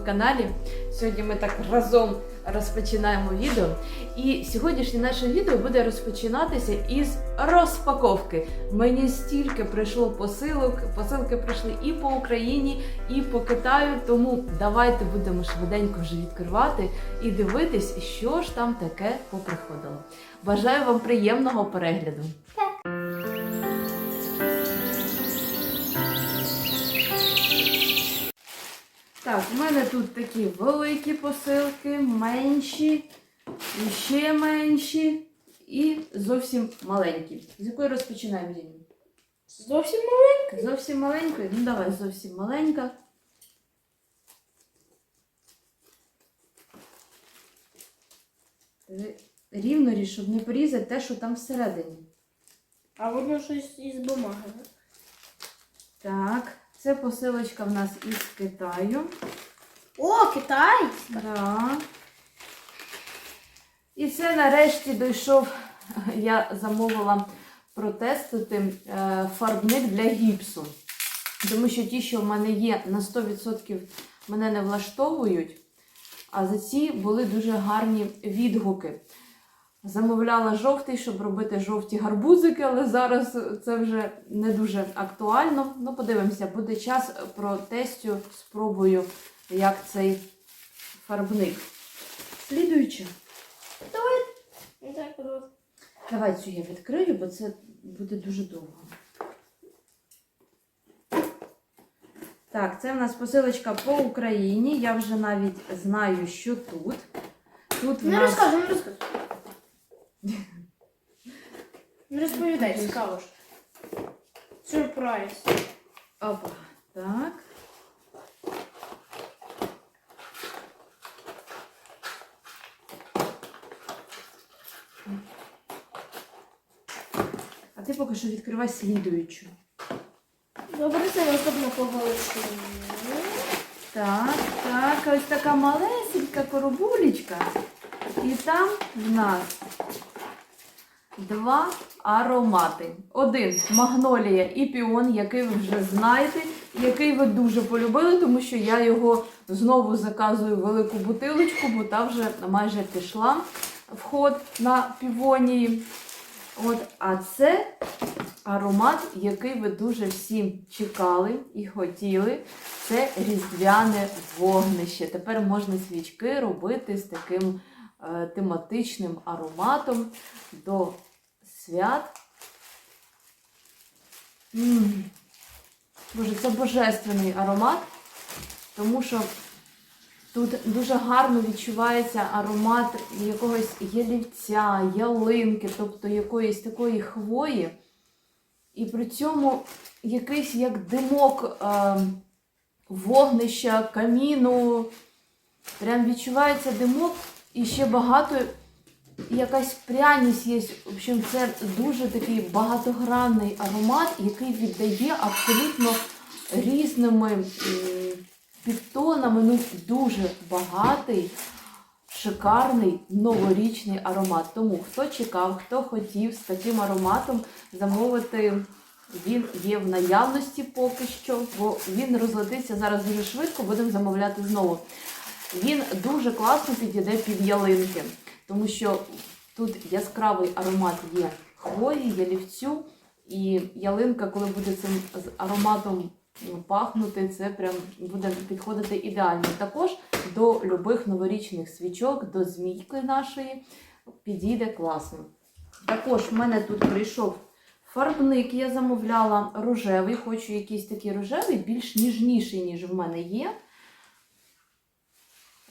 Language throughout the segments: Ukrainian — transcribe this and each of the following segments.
каналі. Сьогодні ми так разом розпочинаємо відео. І сьогоднішнє наше відео буде розпочинатися із розпаковки. Мені стільки прийшло посилок, посилки прийшли і по Україні, і по Китаю. Тому давайте будемо швиденько вже відкривати і дивитись, що ж там таке поприходило. Бажаю вам приємного перегляду. Так, у мене тут такі великі посилки, менші, і ще менші і зовсім маленькі. З якої розпочинаємо Діню? Зовсім маленький. Зовсім маленької? Ну давай, зовсім маленька. Рівно ріж, щоб не порізати те, що там всередині. А воно щось із бумаги. Так, це посилочка в нас із Китаю. О, китайська. Да. І це нарешті дійшов. Я замовила протестити е, фарбник для гіпсу. Тому що ті, що в мене є, на 100% мене не влаштовують. А за ці були дуже гарні відгуки. Замовляла жовтий, щоб робити жовті гарбузики, але зараз це вже не дуже актуально. Ну, подивимося, буде час протестю, спробую, як цей фарбник. Слідуючи. Ну, так, от. Давай цю я відкрию, бо це буде дуже довго. Так, це в нас посилочка по Україні. Я вже навіть знаю, що тут. Тут Не нас розказуй, не розказуй. Не розповідай, цікаво ж. Сюрприз. Опа. Так. А ти поки що відкривай слідуючу. Добре, це наступна поголочка. Так, так, ось така малесенька коробулечка. І там в нас два аромати. Один магнолія і піон, який ви вже знаєте, який ви дуже полюбили, тому що я його знову заказую в велику бутилочку, бо та вже майже пішла в ход на півонії. От, а це аромат, який ви дуже всі чекали і хотіли. Це різдвяне вогнище. Тепер можна свічки робити з таким е, тематичним ароматом до свят. м Боже, це божественний аромат, тому що тут дуже гарно відчувається аромат якогось ялівця, ялинки, тобто якоїсь такої хвої. І при цьому якийсь як димок е, вогнища, каміну. Прям відчувається димок і ще багато, якась пряність є. В общем, це дуже такий багатогранний аромат, який віддає абсолютно різними підтонами. Ну, дуже багатий, шикарний новорічний аромат. Тому хто чекав, хто хотів з таким ароматом замовити. Він є в наявності поки що, бо він розлетиться зараз дуже швидко, будемо замовляти знову. Він дуже класно підійде під ялинки, тому що тут яскравий аромат є хвої, ялівцю, і ялинка, коли буде цим ароматом ну, пахнути, це прям буде підходити ідеально. Також до любих новорічних свічок, до змійки нашої підійде класно. Також в мене тут прийшов фарбник, я замовляла рожевий, хочу якийсь такий рожевий, більш ніжніший, ніж в мене є.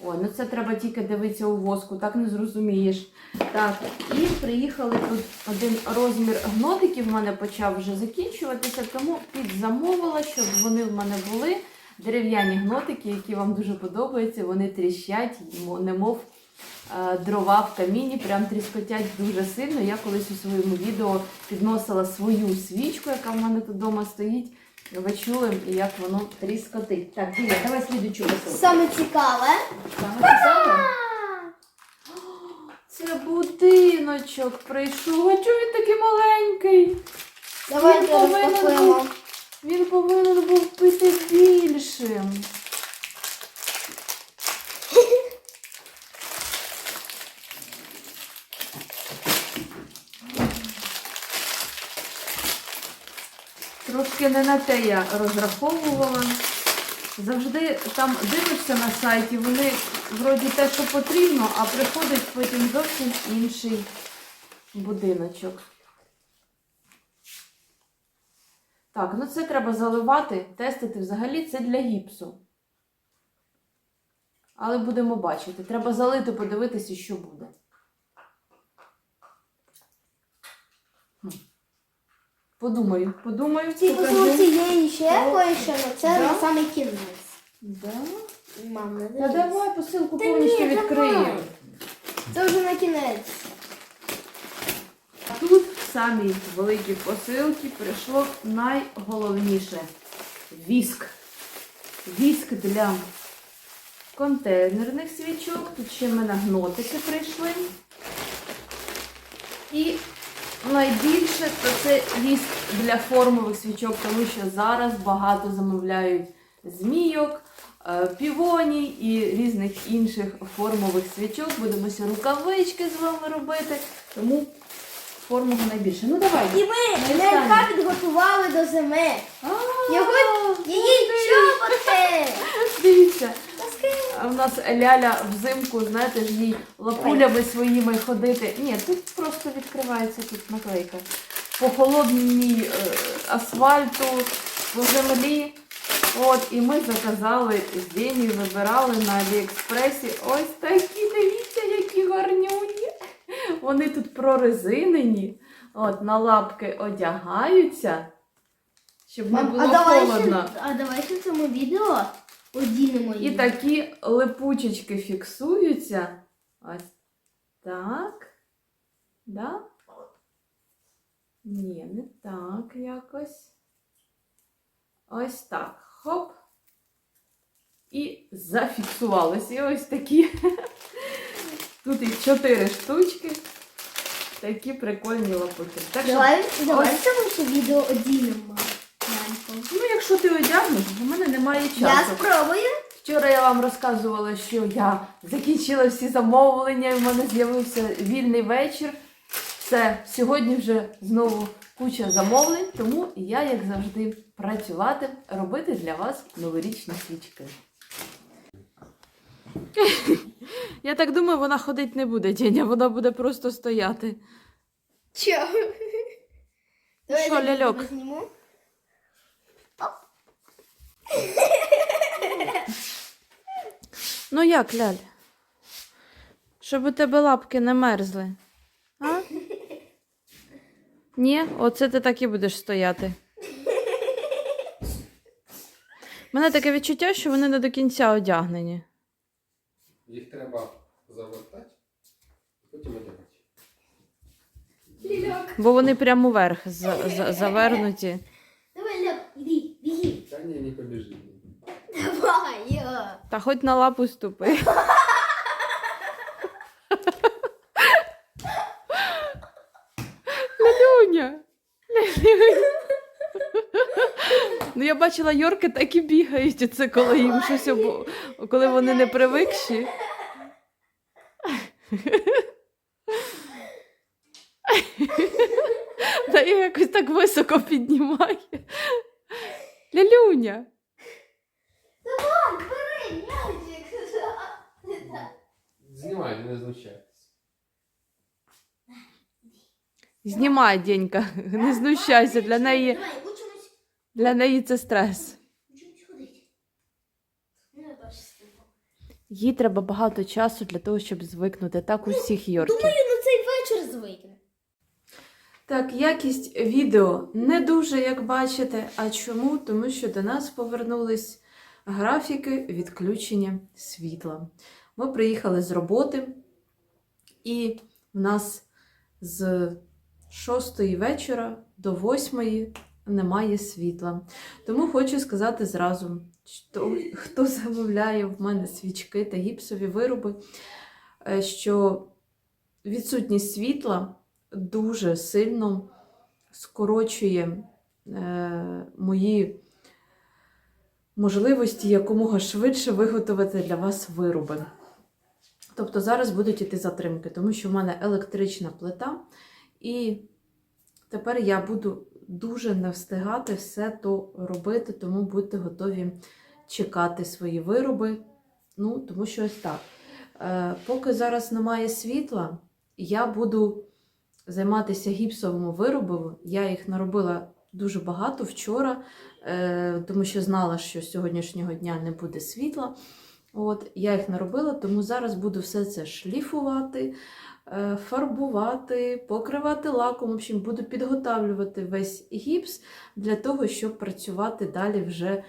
Ой, ну це треба тільки дивитися у воску, так не зрозумієш. Так, і приїхали тут один розмір гнотиків в мене почав вже закінчуватися, тому підзамовила, щоб вони в мене були. Дерев'яні гнотики, які вам дуже подобаються, вони тріщать, мо- немов е, дрова в каміні, прям тріскотять дуже сильно. Я колись у своєму відео підносила свою свічку, яка в мене тут вдома стоїть. Ви чули, як воно тріскотить. Так, Діля, давай слідучу посилку. Саме цікаве. Саме цікаве? Це будиночок прийшов. А чого він такий маленький? Давайте Він повинен розпакуємо. був- Він повинен був бути більшим. Трошки не на те я розраховувала. Завжди там дивишся на сайті, вони вроді те, що потрібно, а приходить потім зовсім інший будиночок. Так, ну це треба заливати, тестити взагалі це для гіпсу. Але будемо бачити. Треба залити, подивитися, що буде. Подумаю, подумаю. Ці покажу. посилці є іще кое-що, але це да? на самий кінець. Да? Мам, не Та дивись. давай посилку Та повністю ні, відкриємо. Це вже на кінець. Тут в самій великій посилці прийшло найголовніше віск. Віск для контейнерних свічок. Тут ще в мене гнотики прийшли. І найбільше то це віск для формових свічок, тому що зараз багато замовляють змійок, е, півоній і різних інших формових свічок. Будемо ще рукавички з вами робити. Тому формула найбільше. Ну давай. І ми лялька підготували до зими. Його її чоботи. Дивіться. А в нас Ляля взимку, знаєте ж, їй лапулями своїми ходити. Ні, тут просто відкривається тут наклейка. По холодній е, асфальту, по землі. От, і ми заказали з Денію, вибирали на Аліекспресі. Ось такі, дивіться, які гарнюні. Вони тут прорезинені. От, на лапки одягаються, щоб не було а давай холодно. ще, а давай ще в цьому відео одінемо І такі липучечки фіксуються. Ось так. Да? Ні, не так якось. Ось так. Хоп. І зафіксувалися. І ось такі. Тут їх чотири штучки. Такі прикольні лапуки. Так що, Давай, давай ось- цьому ще відео одінемо. Ляльку. ну, якщо ти одягнеш, у мене немає часу. Я спробую. Вчора я вам розказувала, що я закінчила всі замовлення, і в мене з'явився вільний вечір. Все, сьогодні вже знову куча замовлень, тому я, як завжди, працювати, робити для вас новорічні свічки. Я так думаю, вона ходить не буде, Деня, вона буде просто стояти. Чо? Давай що, ляльок? Ну як, Ляль? Щоб у тебе лапки не мерзли. А? Ні, оце ти так і будеш стояти. У мене таке відчуття, що вони не до кінця одягнені. Їх треба завертати, потім одягати. Бо вони прямо вверх за- за- завернуті. Ні, не побіжить. Давай, я. Та хоч на лапу ступи. Лялюня. Лялюня. Ну, я бачила, Йорки так і бігають, це коли їм щось обо... коли вони не привикші. Та я якось так високо піднімає. Лялюня. Давай, бери, м'ячик. Знімай, не знущайтесь. Знімай, Денька, не знущайся, для неї, Давай, учимось, для неї це стрес. учимось ходити. Ну. Їй треба багато часу для того, щоб звикнути. Так у всіх Йорків. Думаю, на цей вечір звикне. Так, якість відео не дуже, як бачите. А чому? Тому що до нас повернулись графіки відключення світла. Ми приїхали з роботи, і в нас з 6 вечора до 8 немає світла. Тому хочу сказати зразу, що хто замовляє в мене свічки та гіпсові вироби, е, що відсутність світла дуже сильно скорочує е, мої можливості якомога швидше виготовити для вас вироби. Тобто зараз будуть іти затримки, тому що в мене електрична плита, і тепер я буду дуже не встигати все то робити, тому будьте готові чекати свої вироби. Ну, тому що ось так. Е, поки зараз немає світла, я буду займатися гіпсовими виробами. Я їх наробила дуже багато вчора, е, тому що знала, що з сьогоднішнього дня не буде світла. От, я їх наробила, тому зараз буду все це шліфувати, е, фарбувати, покривати лаком. В общем, буду підготавлювати весь гіпс для того, щоб працювати далі вже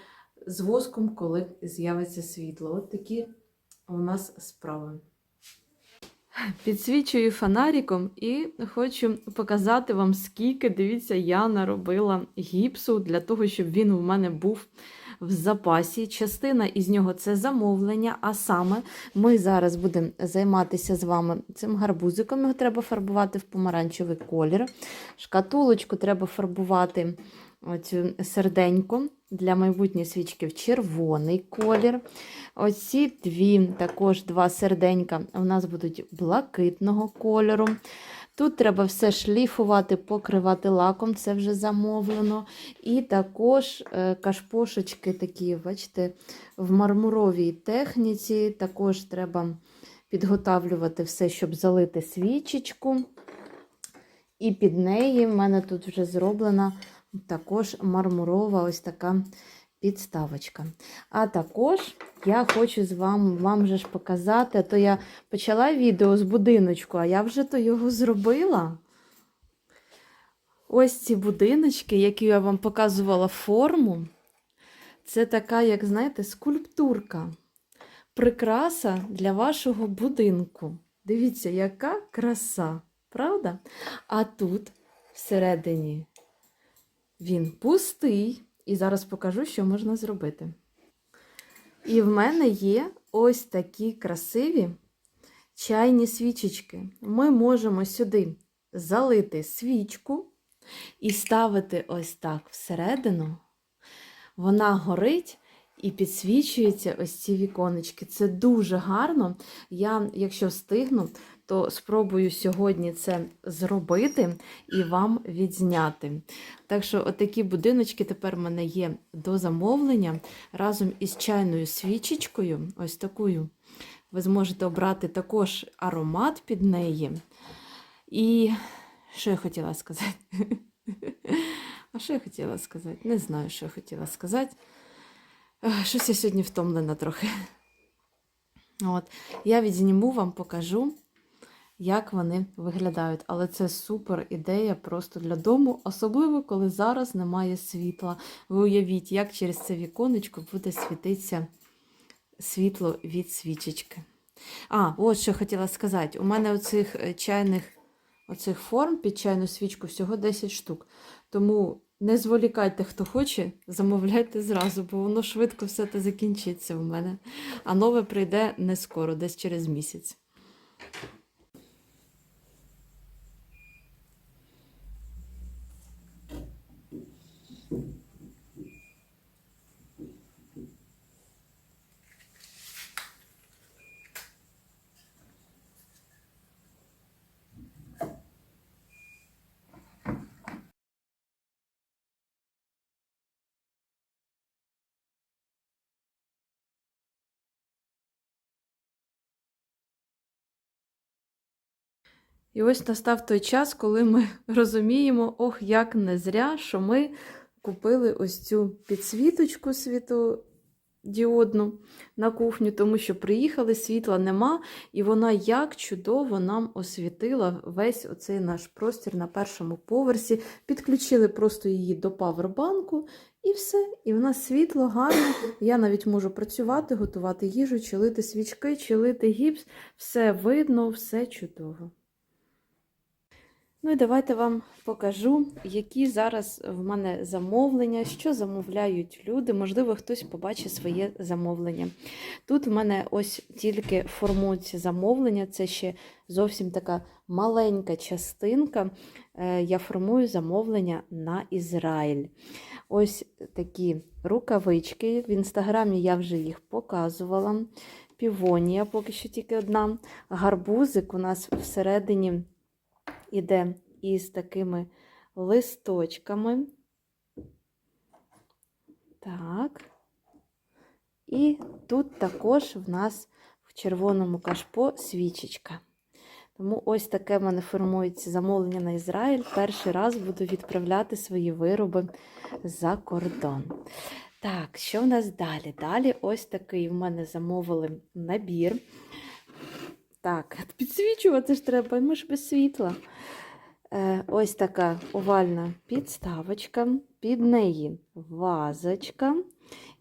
з воском, коли з'явиться світло. От такі у нас справи. Підсвічую фонариком і хочу показати вам, скільки, дивіться, я наробила гіпсу для того, щоб він у мене був в запасі. Частина із нього це замовлення, а саме ми зараз будемо займатися з вами цим гарбузиком. Його треба фарбувати в помаранчевий колір. Шкатулочку треба фарбувати оцю серденько для майбутньої свічки в червоний колір. Оці дві, також два серденька у нас будуть блакитного кольору. Тут треба все шліфувати, покривати лаком, це вже замовлено. І також е, кашпошечки такі, бачите, в мармуровій техніці. Також треба підготавлювати все, щоб залити свічечку. І під неї в мене тут вже зроблена також мармурова ось така підставочка. А також я хочу з вами вам же ж показати, а то я почала відео з будиночку, а я вже то його зробила. Ось ці будиночки, які я вам показувала форму. Це така, як знаєте, скульптурка. Прикраса для вашого будинку. Дивіться, яка краса, правда? А тут всередині він пустий. І зараз покажу, що можна зробити. І в мене є ось такі красиві чайні свічечки. Ми можемо сюди залити свічку і ставити ось так всередину. Вона горить і підсвічується ось ці віконечки. Це дуже гарно. Я, якщо встигну, то спробую сьогодні це зробити і вам відзняти. Так що, отакі будиночки тепер в мене є до замовлення разом із чайною свічечкою, ось такою. Ви зможете обрати також аромат під неї. І що я хотіла сказати? А що я хотіла сказати? Не знаю, що я хотіла сказати. Щось я сьогодні втомлена трохи. От. Я відзніму вам, покажу, як вони виглядають. Але це супер ідея просто для дому, особливо коли зараз немає світла. Ви уявіть, як через це віконечко буде світитися світло від свічечки. А, от що хотіла сказати. У мене оцих е, чайних оцих форм під чайну свічку всього 10 штук. Тому не зволікайте, хто хоче, замовляйте зразу, бо воно швидко все це закінчиться в мене. А нове прийде не скоро, десь через місяць. І ось настав той час, коли ми розуміємо, ох, як не зря, що ми купили ось цю підсвіточку світодіодну на кухню, тому що приїхали, світла нема, і вона як чудово нам освітила весь оцей наш простір на першому поверсі. Підключили просто її до павербанку, і все. І в нас світло гарно. Я навіть можу працювати, готувати їжу, чилити свічки, чилити гіпс. Все видно, все чудово. Ну і давайте вам покажу, які зараз в мене замовлення, що замовляють люди. Можливо, хтось побачить своє замовлення. Тут в мене ось тільки формуються замовлення, це ще зовсім така маленька частинка. Е, Я формую замовлення на Ізраїль. Ось такі рукавички. В інстаграмі я вже їх показувала. Півонія поки що тільки одна. Гарбузик у нас всередині іде із такими листочками. Так. І тут також в нас в червоному кашпо свічечка. Тому ось таке в мене формується замовлення на Ізраїль. Перший раз буду відправляти свої вироби за кордон. Так, що в нас далі? Далі ось такий в мене замовили набір. Так, підсвічувати ж треба, ми ж без світла. Е, ось така овальна підставочка, під неї вазочка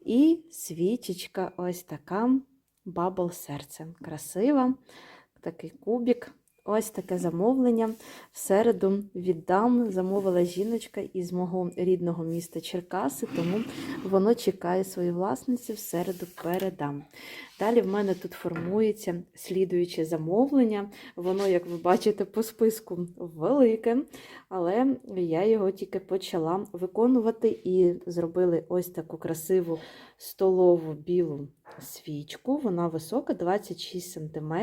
і свічечка ось така бабл серце. Красива, такий кубик. Ось таке замовлення. В середу віддам. Замовила жіночка із мого рідного міста Черкаси, тому воно чекає свої власниці, в середу передам. Далі в мене тут формується слідуюче замовлення. Воно, як ви бачите, по списку велике, але я його тільки почала виконувати і зробили ось таку красиву столову білу свічку. Вона висока, 26 см.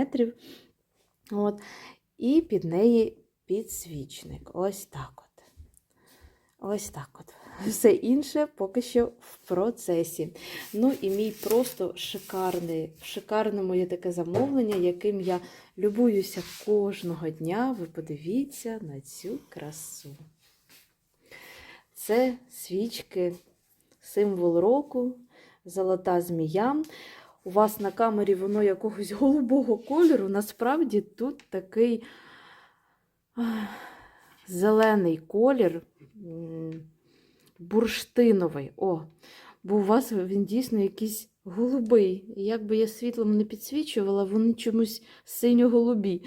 От. І під неї підсвічник. Ось так от. Ось так от. Все інше поки що в процесі. Ну і мій просто шикарний, в шикарному таке замовлення, яким я любуюся кожного дня. Ви подивіться на цю красу. Це свічки, символ року, золота змія. У вас на камері воно якогось голубого кольору. Насправді тут такий зелений колір, бурштиновий. О, бо у вас він дійсно якийсь голубий. Як би я світлом не підсвічувала, вони чомусь синьо-голубі.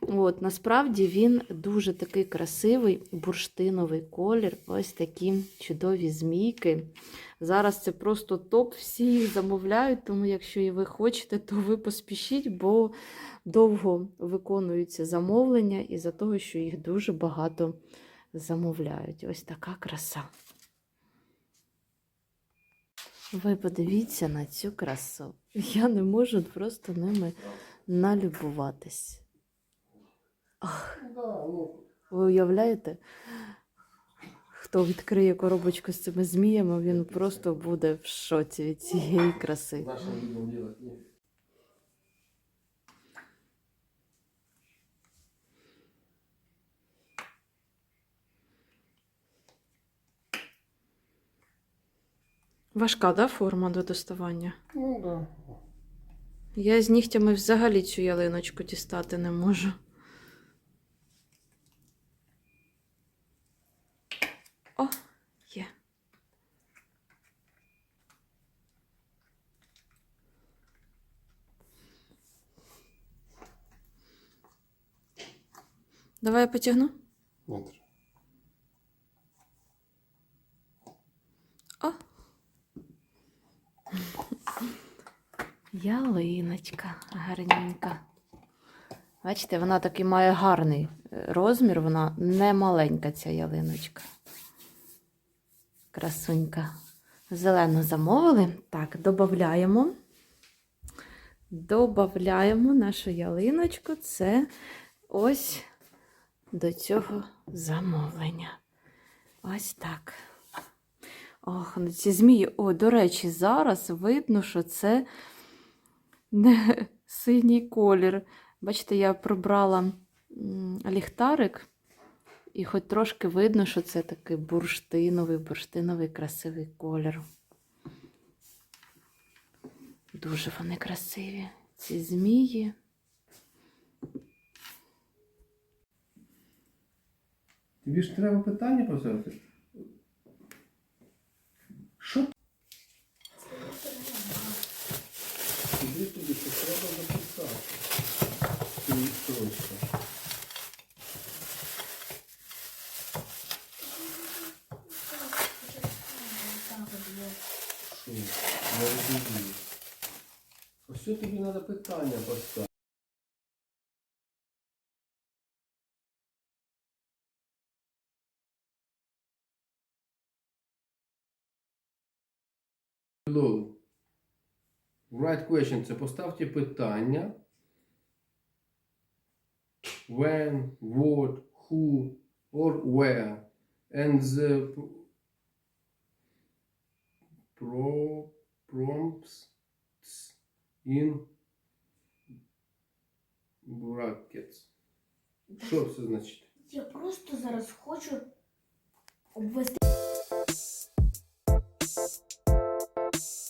От, насправді він дуже такий красивий бурштиновий колір. Ось такі чудові змійки. Зараз це просто топ, всі їх замовляють, тому якщо і ви хочете, то ви поспішіть, бо довго виконуються замовлення із-за того, що їх дуже багато замовляють. Ось така краса. Ви подивіться на цю красу. Я не можу просто ними налюбуватись. Да, ну, Ви уявляєте? Хто відкриє коробочку з цими зміями, він просто буде в шоці від цієї краси. Важка, да, форма до доставання? Ну да. Я з нігтями взагалі цю ялиночку дістати не можу. О, є. Давай я потягну. Нет. О. Ялиночка гарненька. Бачите, вона такий має гарний е, розмір, вона не маленька ця ялиночка. Красунька. Зелену замовили. Так, додаємо. Добавляємо нашу ялиночку. Це ось до цього замовлення. Ось так. Ох, ну ці змії. О, до речі, зараз видно, що це не синій колір. Бачите, я пробрала ліхтарик, і хоч трошки видно, що це такий бурштиновий, бурштиновий красивий колір. Дуже вони красиві, ці змії. Тобі ж треба питання поставити. Що? Тобі тобі це треба записати. Ти строчка. Що? Я розумію. Ось тобі треба питання поставити. Below. Right question. Це поставте питання. When, what, who or where. and the pro prompts in brackets. Що це значить? Я просто зараз хочу обвести. you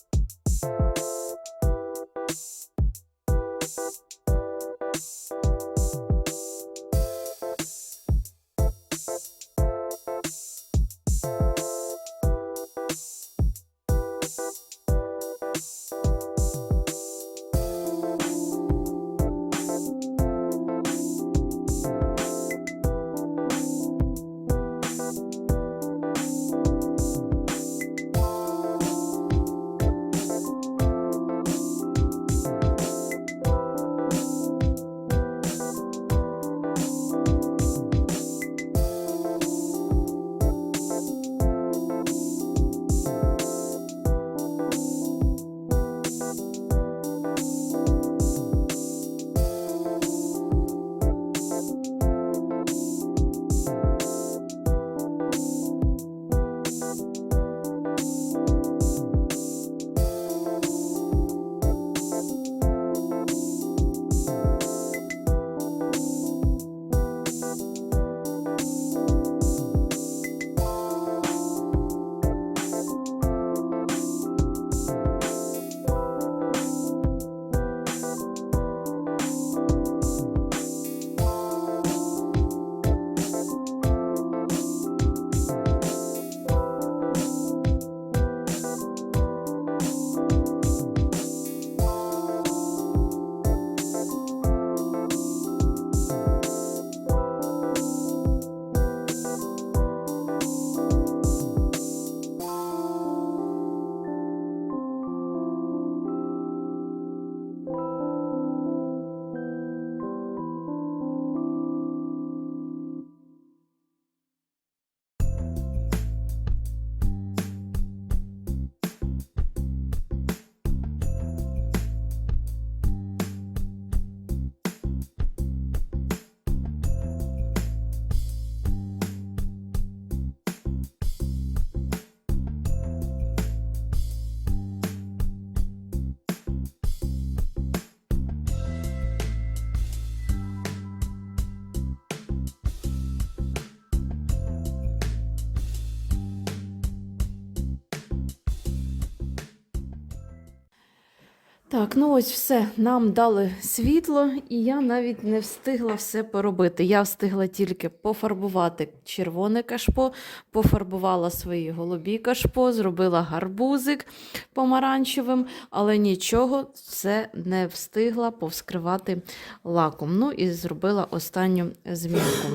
Так, ну ось все. Нам дали світло, і я навіть не встигла все поробити. Я встигла тільки пофарбувати червоне кашпо, пофарбувала свої голубі кашпо, зробила гарбузик помаранчевим, але нічого все не встигла повскривати лаком. Ну і зробила останню змінку.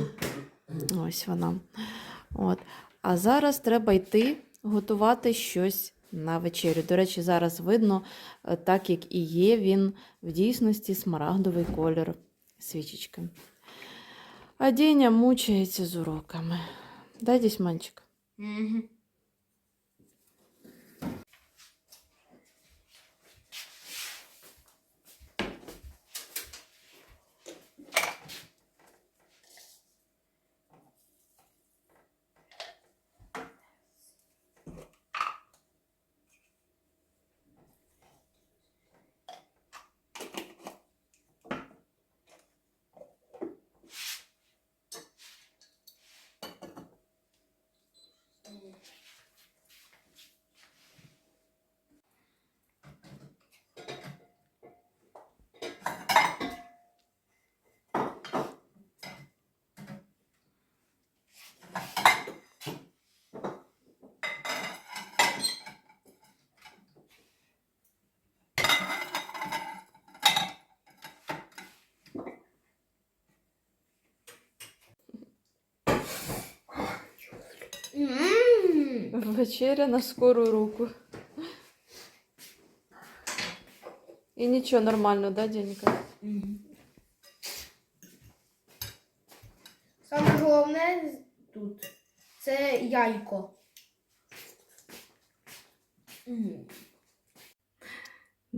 Ось вона. От. А зараз треба йти готувати щось на вечерю. До речі, зараз видно, е, так як і є він в дійсності смарагдовий колір свічечки. А Деня мучається з уроками. Дай десь мальчик. М. Вечеря на скору руку. І нічого нормально, да, Денька? Саме головне тут це яйко.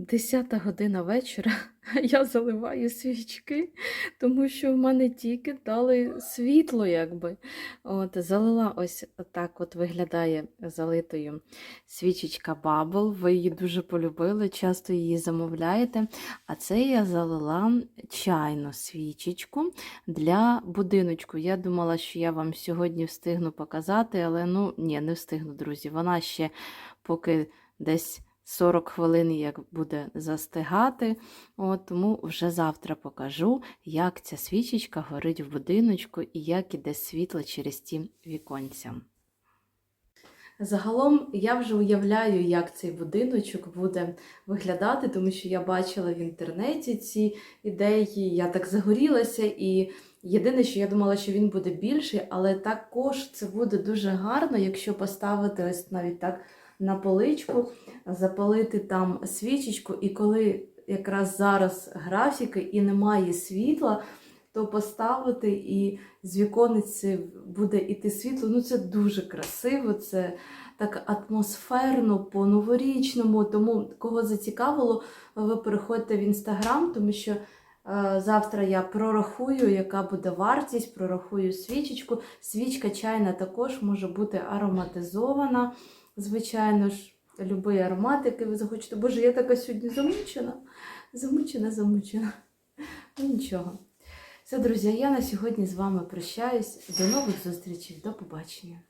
10 година вечора, я заливаю свічки, тому що в мене тільки дали світло, якби. От, залила ось так от виглядає залитою свічечка Bubble. Ви її дуже полюбили, часто її замовляєте. А це я залила чайну свічечку для будиночку. Я думала, що я вам сьогодні встигну показати, але ну ні, не встигну, друзі. Вона ще поки десь 40 хвилин як буде застигати. От, тому вже завтра покажу, як ця свічечка горить в будиночку і як іде світло через ті віконця. Загалом я вже уявляю, як цей будиночок буде виглядати, тому що я бачила в інтернеті ці ідеї, я так загорілася, і єдине, що я думала, що він буде більший, але також це буде дуже гарно, якщо поставити ось навіть так на поличку, запалити там свічечку, і коли якраз зараз графіки і немає світла, то поставити і з віконниці буде іти світло. Ну це дуже красиво, це так атмосферно, по-новорічному. Тому кого зацікавило, ви переходьте в інстаграм, тому що. е, Завтра я прорахую, яка буде вартість, прорахую свічечку. Свічка чайна також може бути ароматизована. Звичайно ж, любий аромат, який ви захочете. Боже, я така сьогодні замучена. Замучена, замучена. Ну нічого. Все, друзі, я на сьогодні з вами прощаюсь. До нових зустрічей. До побачення.